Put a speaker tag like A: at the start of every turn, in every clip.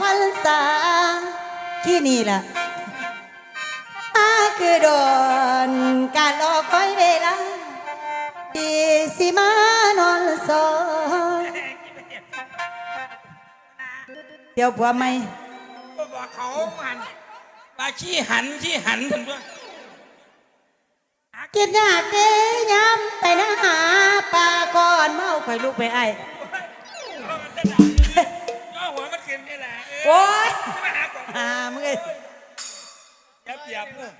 A: พันษาที่นี่ล่ะอาคือโดนการรอคอยเวลาดีสิมานอนสองเดี๋ยวผัวไม่
B: ก็บอกเขามันว่าขี้หันขี้หันถึงด้วย
A: กินยากเด้ย้ำไปนะหาปลาก่อนเมาข่อยลูกไปไอ้ โอ้ย
B: มาหาก่อน
A: หามึงเอ้ย
B: ยับยับเนี่ย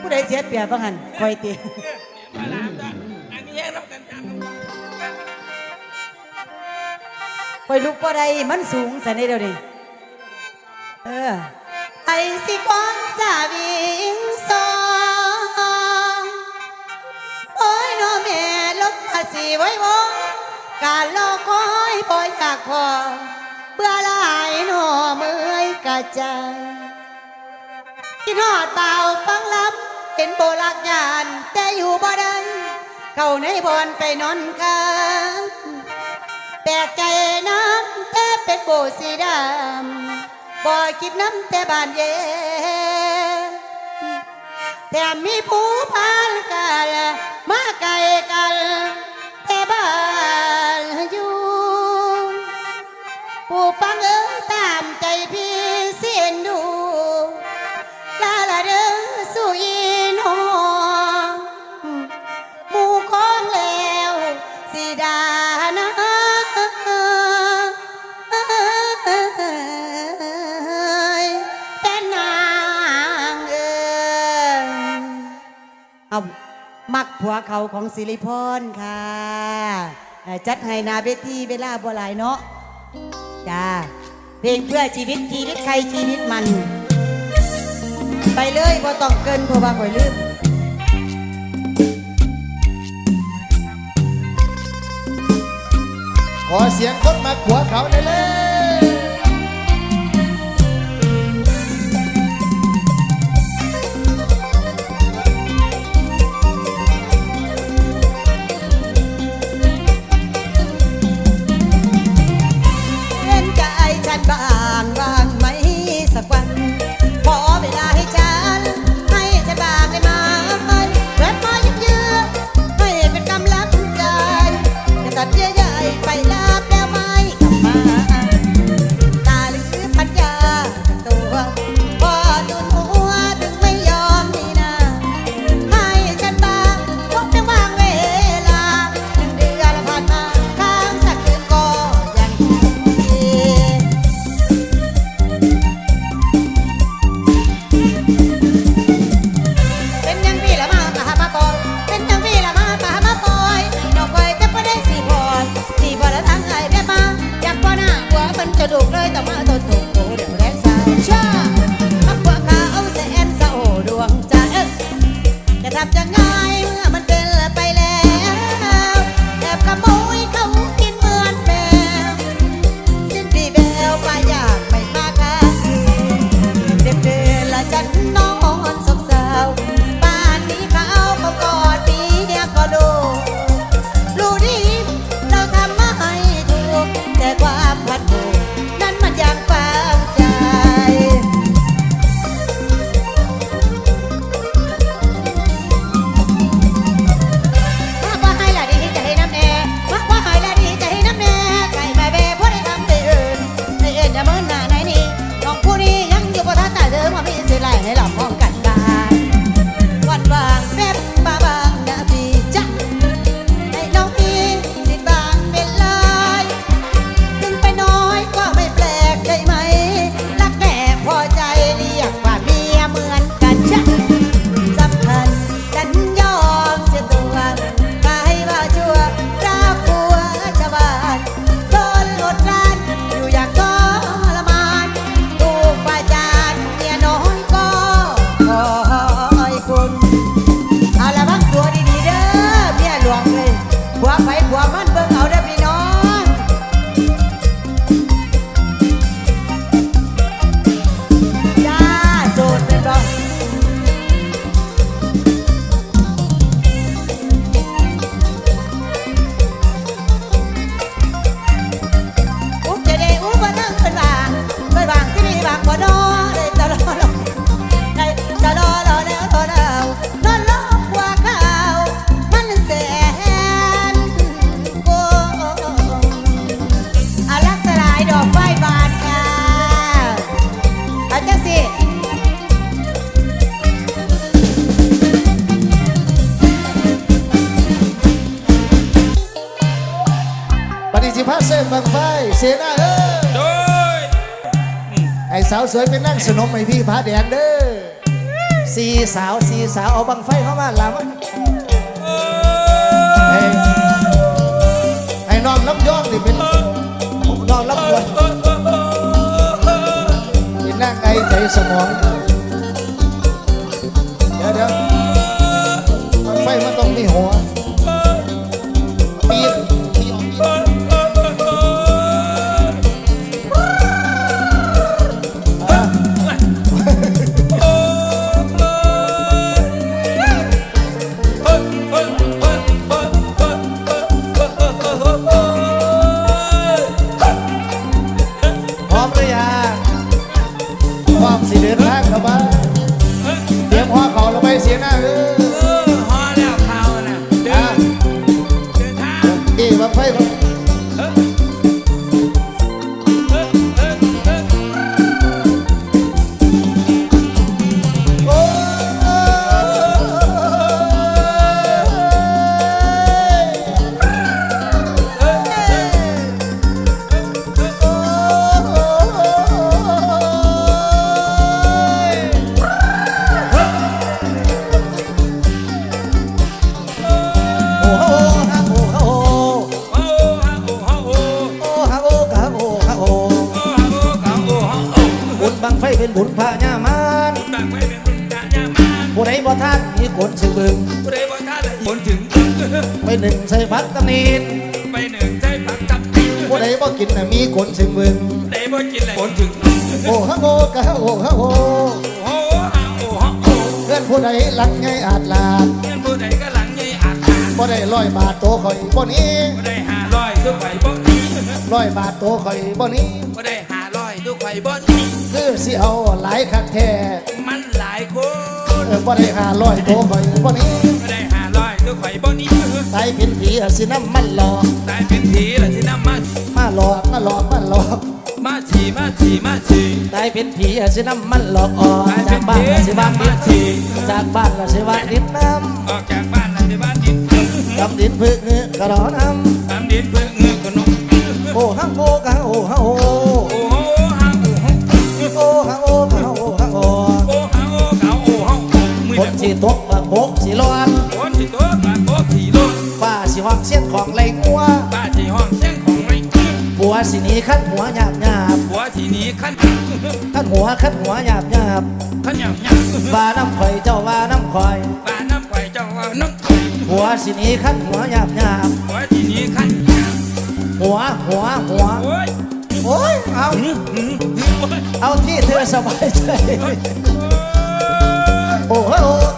A: ผู้ใดเสียเปรียบบ้างหันข่อยตี
B: มาลามจ้ะอันนี้แย่งรับกันจัง
A: ข่อยลูกบ่ได้มันสูงสันนี่เดียวดิเออไอ้สิกองสาวิงสองโอ้ยน้อแม่ลบภาษีไว้วงการรอคอยบ่อยากพอเบื่อลายหนอเมื่อยกะจังกินหอดเบาฟังลำเป็นโบลักยานแต่อยู่บ่ได้เข้าในบอนไปนอนกันแปลกใจน้ำแต่เป็นโบสีดำบ่คิดน้ำแต่บานเย็นแถมมีผู้พานกันมาไกลกันแต่บ้าน ฟังเอ้ยตามใจพี่เสียนดูลาลาเด้อสุยีนองหมู่ของแล้วสิดานะเป็นนางเอิงเอามักผัวเขาของสิริพรค่ะ จัดให้นาเวทีเวลาบ่หลายเนาะ จ้าเพลงเพื่อชีวิตชีวิตใครชีวิตมัน ไปเลยบ่ต้องเกินเพราะว่าข่อยลืม
C: ขอเสียงคนมาขัวเขาได้เลย
A: สาว
C: สวยเป็นนั่งสนมไอ้พี่ผาแดงเด้อสี่สาวสี่สาวเอาบังไฟเข้ามาลำ
B: โอ้
C: ไอ้ไอ้น้องลำยองนี่เป็นน้องลำยองเป็นนั่งไอ้ใจสมองเดี๋ยวเดี๋ยวบังไฟมันต้องมีหัว นีนไปหนึ่งใช้
B: ผักจับกิน
C: ผู้ใดบ่กินน่ะมีกลสึงบึง
B: เด้บ่กินเลยผลถึง
C: โอ้ฮะโอ้กะโอ้ฮะโอ้
B: โอ้ฮะโอ้ฮะโอ้
C: เพื่อนผู้ใดหลักไงอาจลาด
B: เงินผู้ใดก็หลังใหญ่อาจขาด
C: บ่ได้ร้อยบาทโตข่อยบ่หนี้
B: บ่ได้หาร้อยทุกไข่บ่นี้
C: ร้อยบาทโตข่อยบ่หนี้
B: บ่ได้หาร้อยทุกไข่บ่นี้
C: คือสิเอาหลายคักแท้
B: มันหลายคน
C: เออบ่ได้หาร้อยโตข่อยบ่หนี้
B: บ่ได้ หาร้อยทุกไข่บ่นี้
C: ตายเป็นผีอะสิน้ำมันหลอก
B: ตายเป็นผีละที่นำมา
C: มาหลอกมาหลอกมาหลอก
B: มาฉีมาฉีมาฉี
C: ตายเป็นผีอะสิน้ำมันหลอกออก
B: ตายเป็
C: จาก
B: น
C: บ้าน
B: ผี
C: ละสิบ้านดิ
B: มานฉี
C: จากบ้านละสิบ้านดินน้
B: ออกจากบ้านละที่บ้านดินำ
C: กับดินพึ่งกระดอน้
B: ตามดินเพื่อเงือกขนมำ
C: โอ้ฮะโอ้กะโอ้ฮะโอ้
B: โอ้โหฮาโอ้โห
C: โอ้ฮะโอ้กะโอ้ฮะโอ้
B: โอ้ฮาโอ้เก่าโอ้ฮามือ
C: คนสิตกบักบก สิหนีขั้นหัวหยาบหยาบ
B: หัวที่นี้ขั้น
C: ขั้นหัวขั้นหัวหยาบหยาบ
B: ขั้นหยาบหยาบ
C: ว่าน้ำข่อยเจ้าว่าน้ำข่อย
B: ป้าน้ำไข่เจ้าว่าน้ำ
C: ผัวสิหนีขั้นหัวหยาบหยาบ
B: หัวที่นี้ขั้น
C: หัวหัวหัว
B: โอ้ย
C: โอ้ยเอา
B: หืมหืมหืมโอ้ย
C: เอาที่เธอสบายใจโอ้โหกะโอ้โ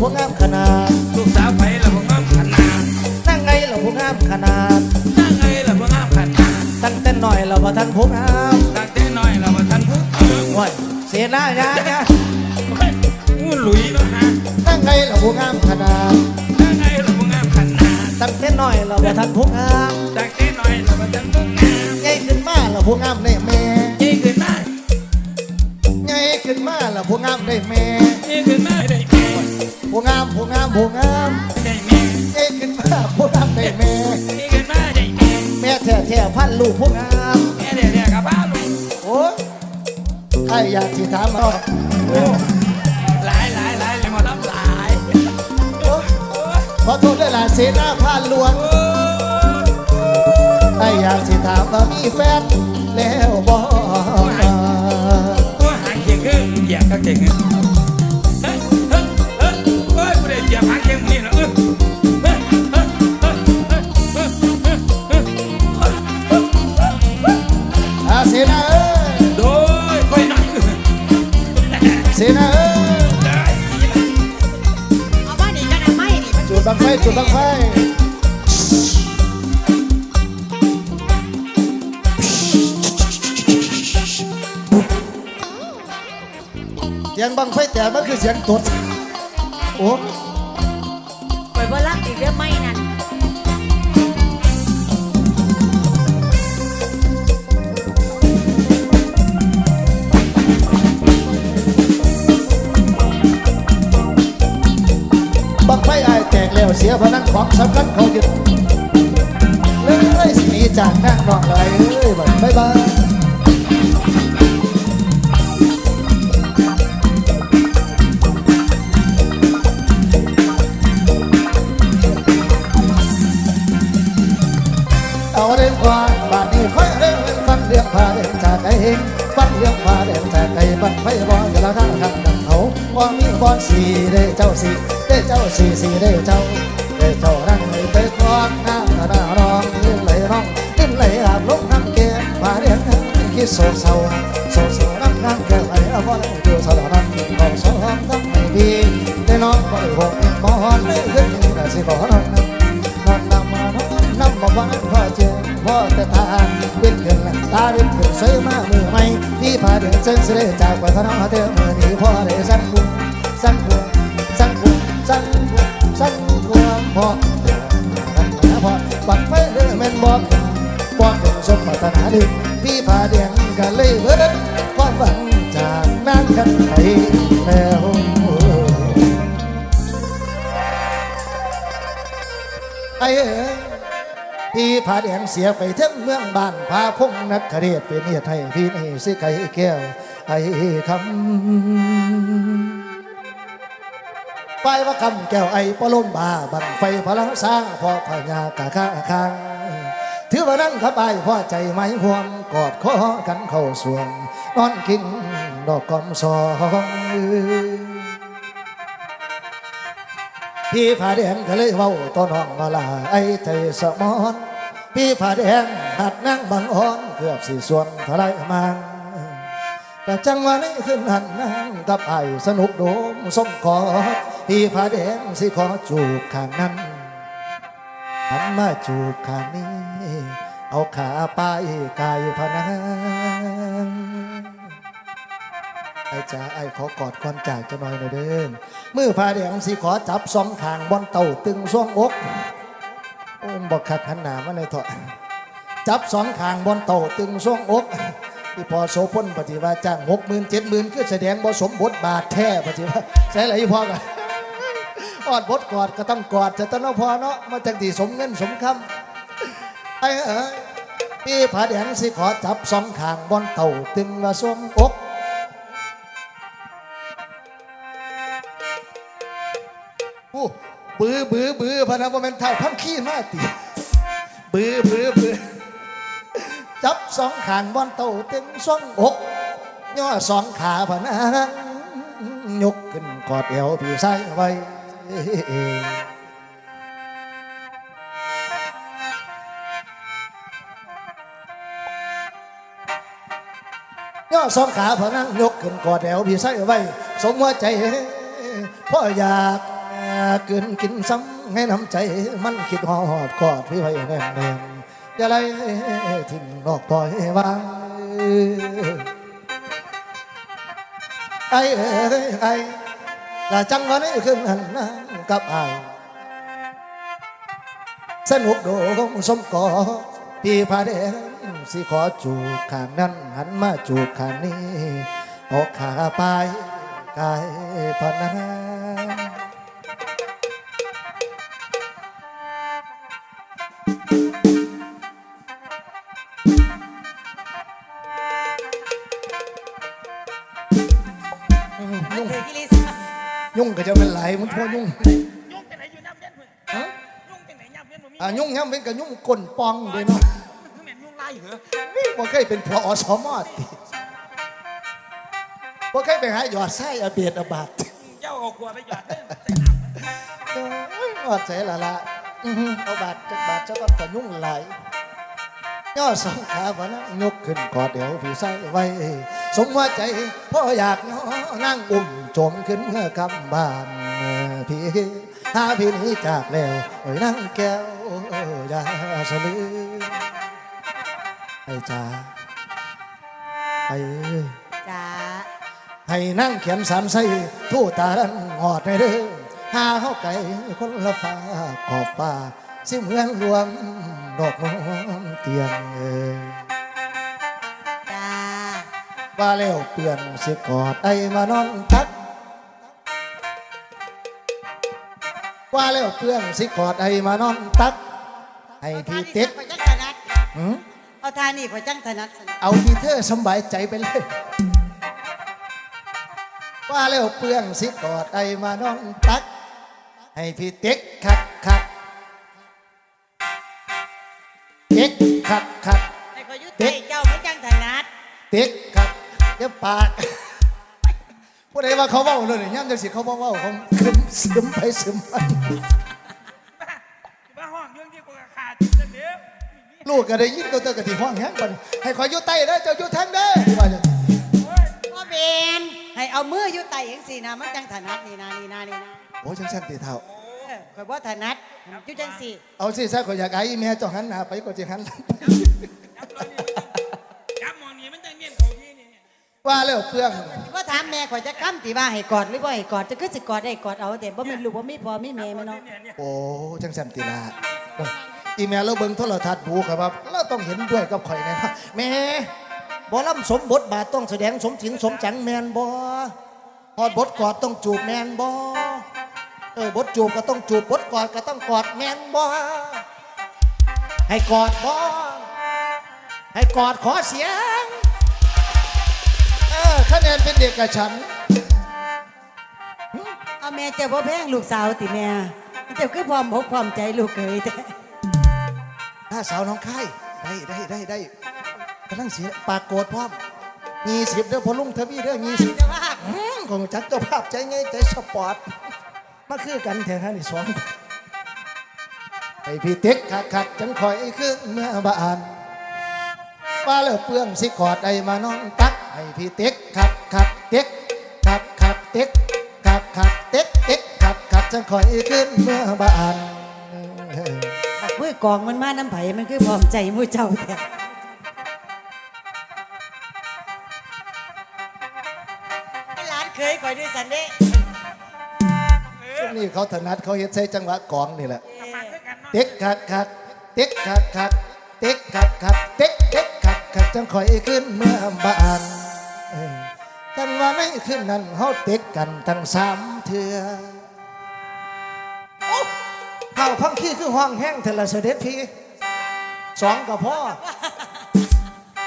C: ผเหลือพวกงามขนาด
B: ลูกสาวไปแล้วพวกงามขนาด
C: นั่งไงเหลือพวกงามขนาด
B: นั่งไงล่ะพวกงามขนาด
C: ตั้งแต่หน่อยเราบ่ทันพวกงาม
B: ตั้งแต่น้อยเรามาทันพูด
C: โอ้ยเสียหน้ายาเนี่ย
B: งูหลุยแล้วฮะ
C: นั่งไงเหลือพวกงามขนาด
B: นั่งไงล่ะพวกงามขนาด
C: ตั้งแต่น้อยเราบ่ทันพวกงาม
B: ตั้งแต่น้อยเรามาทันพูดงาม
C: ใหญ่ขึ้นมาเราพวกงามได้แม่
B: ยิ่งขึ้นมา
C: ใหญ่ขึ้นมาเราพวกงามได้แม่
B: ยิ่งขึ้นมาได้ แม่
C: พวกงามพวกงามพวกงาม
B: ได้แม่
C: ใหญ่ขึ้นมาพวกงามได้แม่
B: ยิ่ขึ้นมาได้แม่
C: แม่แท้แท้พันลูกพวกงาม
B: แม่เดี๋ยวเดี๋ยวกับบ้านลูก
C: โอ้ยไอ้อยากที่ถามเอา
B: โอ้หลายหลายหลายเลยมารับหลาย
C: โอ้ขอโทษด้วยล่ะเสนาพานหลวง
B: โอ้ย
C: ไอ้อยากที่ถามว่ามีแฟนแล้วบ่
B: โอ้ยหางเคียงขึ้นเหยียบก็เก่งเฮ้
C: สนาเอ้ย
B: โดยค่อยหน่อย
C: เสนาเอ้ย
B: ได้
A: เอาบ้านนี้จะนำไม่นี่มัน
C: จุดบังไฟจุดบังไฟเสียงบังไฟแต่มันคือเสียงตดโอ้
A: แล้วเสี
C: ยพนันของสำคัญเขาหยุดเลยสิหนีจากนั่งนอนเลยเอ้ยบัดบ๊ายบายเอาเรื่องก่อนบาดนี้ค่อยเรื่องฟังเรื่องพาเรื่องจากไอ้เองฟังเรื่องพาเรื่องจากไอ้บัดไฟบอลจะละข้างข้างดังเขาว่ามีบอลสีได้เจ้าสี ด้เจ้าสีสีได้เจ้าได้เจ้านั่งเลยไปคล้องหน้าหน้าร้องเล่นไหลร้องเล่นไหลอาบลงน้ำแก้มาเรื่องนั้นคิดโศกเศร้าโศกเศร้าน้ำน้ำแก้วไอ้เอาบอลดูสลอน้ำของสองทำให้ดีได้น้องบ่ได้หกมอนเลยขึ้นนี่สิขอนอนน้ำนอนน้ำมานอนน้ำบ่ว่าพ่อเจอพ่อแต่ตาเป็นเกินตาเป็นเกินสวยมากมือใหม่ที่พาเดินเส้นเสด็จจากไปขนอเธอมือนี้พ่อได้สั่นบุญสั่นบุญ สั่นบุญสั่นบุญพ่อพ่อปักไฟเรือแม่นบอกบอกถึงสมปรารถนาดึงพี่พาเดียงกันเลยเบิดความหวังจากนั้นกันไปแล้วไอ้เอ๋ยพี่ผาแดงเสียไปทั้งเมืองบ้านพาพงนักเรียดเป็นเหตุให้พี่นี่สิไก่แก้วไอ้คำ ไปว่าคำแก้วไอ้ปล้มบาบังไฟพลังสร้างพอพญากะข้าคางถือว่านั่งขับไปพ่อใจไม้ห่วงกอดคอกันเข้าสวงนอนกินดอกกอมสองพี่ผาแดงก็เลยเว้าต้นน้องมาลาไอ้ไทยสมอนพี่ผาแดงหัดนั่งบังอ่อนเกือบสี่ส่วนทลายมังแต่จังหวะนี้ขึ้นหันนั่งกับไอ้สนุกโดมสมกอด พี่ผาแดงสิขอจูบข้างนั้นหันมาจูบข้างนี้ เอาขาไปกายพนังไอ้จ๋าไอ้ขอกอดก่อนจากจะหน่อยหน่อยเดินมือพาแดงสิขอจับสองขางบนเต่าตึงช่วงอกโอ้บอกขัดขันหนามาเลยเถอะจับสองขางบนเต่าตึงช่วงอกที่พอโสพลปฏิวัติจ้างหกหมื่นเจ็ดหมื่นคือแสดงบ่สมบทบาทแท้ปฏิวัติใช่ไรพอกัน อดบทกอดก็ต้องกอดจะต้องพอเนาะมาจากที่สมเงินสมคำไอ้เอ๋ยพี่ผาแดงสิขอจับสองขางบนเต่าตึงว่าช่วงอกโอ้บือบื้อบื้อพะนะว่ามันเท่าพังขี้มาติบื้อบื้อบื้อจับสองขางบอนเต้าเต็งสองอกย่อสองขาพะนยกขึ้นกอดเอวพี่ใส่ไว้ ย่อสองขาพนังยกขึ้นกอดแอวพี่ใส่ไว้ สมว่าใจพ่ออยากเกินกินซ้ำให้น้ำใจมันคิดหอดกอดพี่ไว้แน่นแน่อย่าไรทิ้งนอกปล่อยวาไอ้เอ้ และจังวันนี้ขึ้นหันหน้ากับไอ้ายสนุกโดงสมกอพี่พาแดงสิขอจูบข้างนั้นหันมาจูบข้างนี้ออกขาไปกายพนา ยุ่งก็จะเป็นไหลมันพอยุ่ง
B: ยุ่งจังไหนอยู่น้ำเย็นเพื่อน
C: ฮะ
B: ยุ่งจังไหนน้ำเย็นบ่มี
C: อะยุ่งย้ำเป็นกับยุ่งก้นปองเลยเนาะ
B: คือแม่นยุ่งไล่เหรอ
C: บ่เคยเป็นพออสมอติบ่เคยไปหาหยอดไส้อาเบียดอาบาด
B: เจ้าเอาขวดไปหยอดเด้อ
C: โอ้ยอดใส่ละละอื้อหือเอาบาดจักบาดจักบาดก็ยุ่งไหลายย่อสองขาพนะยกขึ้นกอดเดี๋ยวพี่ใส่ไว้ สมว่าใจพ่ออยากย่อนั่งอุ้มโจมขึ้นเมื่อกำบ้านพี่ถ้าพี่นี้จากแล้วโอ้ยนั่งแก้วอย่าสลือไอ้จ้าไอ้
A: จ้า
C: ให้นั่งเขียนสามไส้ทู่ตาดันหอดในเด้อหาเฮาไก่คนละฟ้าขอบฟ้าสิเมืองรวมดอกน้อมเตียงเอ้ย ว่าแล้วเปลี่ยนสิกอดไอ้มานอนตัก ว่าแล้วเพื่องสิกอดไอ้มานอนตักให้พี่ติ๊ก
A: ข่อยจังถนัด
C: หืม
A: เอาทานี่ข่อยจังถนัดสนะ
C: เอาที่เธอสำบายใจไปเลย ว่าแล้วเพื่องสิกอดไอ้มานอนตัก ให้พี่ติ๊กคักคักติ๊กคักคัก
A: ให้ข่อยอยุ
C: ติ๊
A: ติ
C: ก
A: เจ้าข่อยจังถนัด
C: ติ๊กคัก เดี๋ยวปากผู้ใดว่าเขาเว้าเลยย่ำจังสิเขาเว้าเว้าเขาซึมซึมไปซึมไป
B: บ้าห้องเรื่องที่กูขาดจิตเดียว
C: ลูกก็ได้ยินตัวเตอร์กะทิห้องแห้งก่อนให้คอยอยู่ใต้เด้อเจ้าอยู่ทางเด้อว่าจัง
A: พ่อเบนให้เอามืออยู่ไต่ยังสี่นะมันจังถนัดนี่นะนี่นะนี่นะ
C: โอ้ยจังสั่นตีเท่า
A: เออข่อยบ่ถนัดอยู่จังสี่
C: เอาสิซะขอยอยากไอ้แม่เจ้าหันหน้าไปก็จะหันหลัง ว่าแล้วเพื่อง
A: ว่าถามแม่ข่อยจะค้ำตีว่าให้กอดหรือบ่ให้กอดจะคือสิกอดได้กอดเอาแต่บ่แม่นลูกบ่มีพ่อมีแม่แม่เนาะ
C: โอ้จังสั่นตีลาโอ้ยอีแม่เราเบิ่งโทรทัศน์ดูครับว่าเราต้องเห็นด้วยกับข่อยแน่นะแม่บ่ล่ำสมบทบาทต้องแสดงสมจริงสมจังแมนบ่พอดบทกอดต้องจูบแมนบ่เออบทจูบก็ต้องจูบบทกอดก็ต้องกอดแมนบ่ให้กอดบ่ให้กอดขอเสียงเออคะแนนเป็นเด็กกับฉัน
A: เอาแม่เจ้าบ่แพงลูกสาวติแม่เจ้าคือพร้อมอกพร้อมใจลูกเคยแต่
C: ถ้าสาวน้องไข่ได้ได้ได้ได้กำลังเสียปากโกรธพร้อมมีสิบเด้อพอลุงทวีเด้อมีสิบ
A: เจ้าว่า
C: อืมของจักเจ้าภาพใจไงใจสปอร์ตมาคือกันแท้ฮะนี่สองไอพี่เต็กขัดขัดจังคอยคือเมื่อบานว่าเลิกเปลืองสิกอดไอมานอนตัก ให้พี่เต็กขัดขัดเต็กขัดขัดเต็กขัดขัดเต็กเต็กขัดขัดจังคอยขึ้นเมื่อบาน
A: บักมือกองมันมาน้ำไผ่มันคือพร้อมใจมู่เจ้าแท้หลานเคยข่อยด้วยสันเด้
C: ช่วงนี้เขาถนัดเขาเฮ็ดใช้จังหวะกองนี่แหละ
B: เนาะ
C: เต็กขัดขัดเต็กขัดขัดเต็กขัดขัดเต็กเต็กขัดขัดจังคอยขึ้นเมื่อบาน เออจังว่าไม่ขึ้นนั้นเฮาเต็กกันทั้งสามเถื่อโอ้เฮาพังขี้คือห้องแห้งเทละเสด็จพี่สองกับพ่อ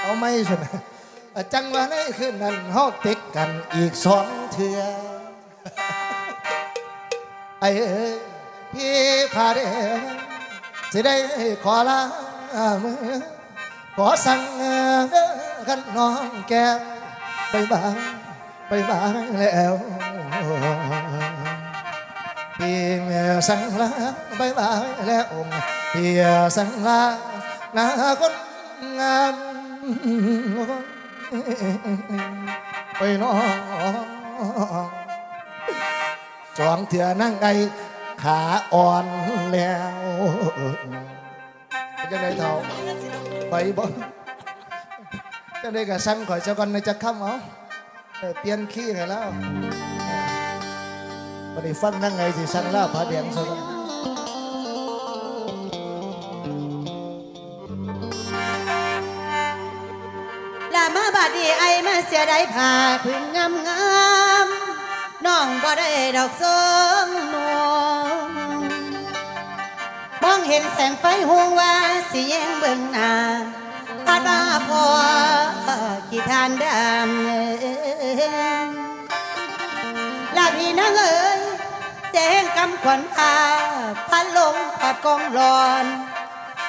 C: เอาไม่ใช่ไหมจังว่าไม่ขึ้นนั้นเฮาเต็กกันอีกสองเถื่อไอ้เอ้ยพี่พาเดสิได้ขอลามือขอสั่งเด้อกันน้องแก้ว ไปบางไปบางแล้วพี่แม่สั่งลาไปบางแล้วพี่สั่งลาหน้าคนงามไปน้องสองเถื่อนั่งไอขาอ่อนแล้วจะได้เท่าไปบ่ จะได้กับสั่งข่อยเจ้าก่อนในจะค้ำเอาเปลี่ยนขี้ให้แล้ววันนี้ฟังนั่งไงสิสั่งล่าผาแดงซะก่อน
A: ลามาบาดนีไอมาเสียได้ผ่าพึ่งงามงามน้องบ่ได้ดอกสงนวงมองเห็นแสงไฟหวงว่าสิแยงเบิ่งหน้า พาดาพอกี่ทานดำลาพี่นางเอ๋ยแสงกำขวัญพาพันลงปอดกองร้อน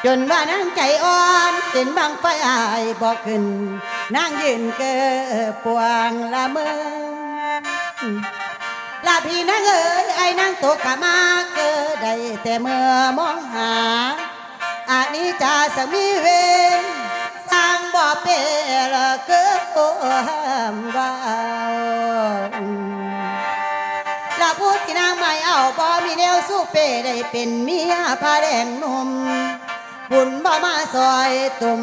A: จนว่านางใจอ่อนเห็นบางไฟอายบอกขึ้นนางยืนเกอปวงละเมอลาพี่นางเอ๋ยไอ้นางตกขามาเกอได้แต่เมื่อมองหาอานี้จะสมีเวน สร้างบ่เปละเกอหามว่าลาพูดที่นางไม่เอาบ่มีแนวสู้เปได้เป็นเมียพาแดงนมบุญบ่มาซอยตุ่ม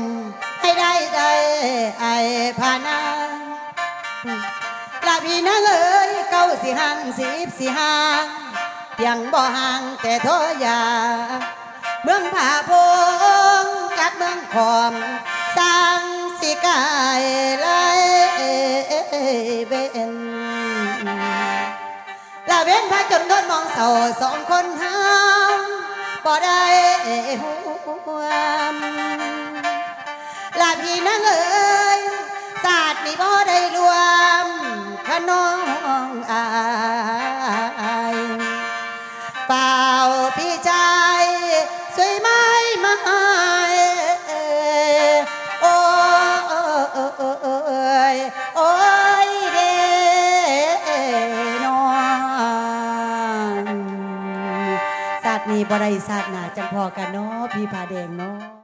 A: ให้ได้ได้ไอพานางลาพี่นางเอ๋ยเก้าสิหันสิบสิหางเพียงบ่ห่างแต่โทยาเมืองผาพงกับเมืองขอมสร้าง สิกายไลเบนลาเว้นพาจนโดนมองเศร้าสองคนห้ามบ่ได้หวมลาพี่นางเอ๋ยศาสตร์นี่บ่ได้ บ่ได้ศาสตร์หนาจังพอกันเนาะพี่ผาแดงเนาะ